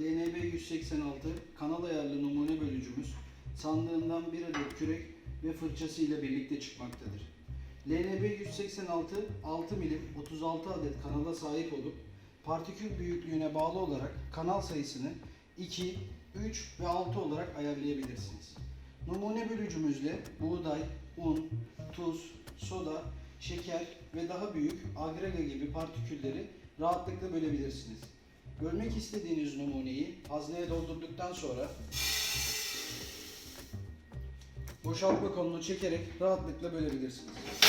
LNB186 kanal ayarlı numune bölücümüz sandığından bir adet kürek ve fırçası ile birlikte çıkmaktadır. LNB186 6 milim 36 adet kanala sahip olup partikül büyüklüğüne bağlı olarak kanal sayısını 2, 3 ve 6 olarak ayarlayabilirsiniz. Numune bölücümüzle buğday, un, tuz, soda, şeker ve daha büyük agrega gibi partikülleri rahatlıkla bölebilirsiniz. Bölmek istediğiniz numuneyi hazneye doldurduktan sonra boşaltma kolunu çekerek rahatlıkla bölebilirsiniz.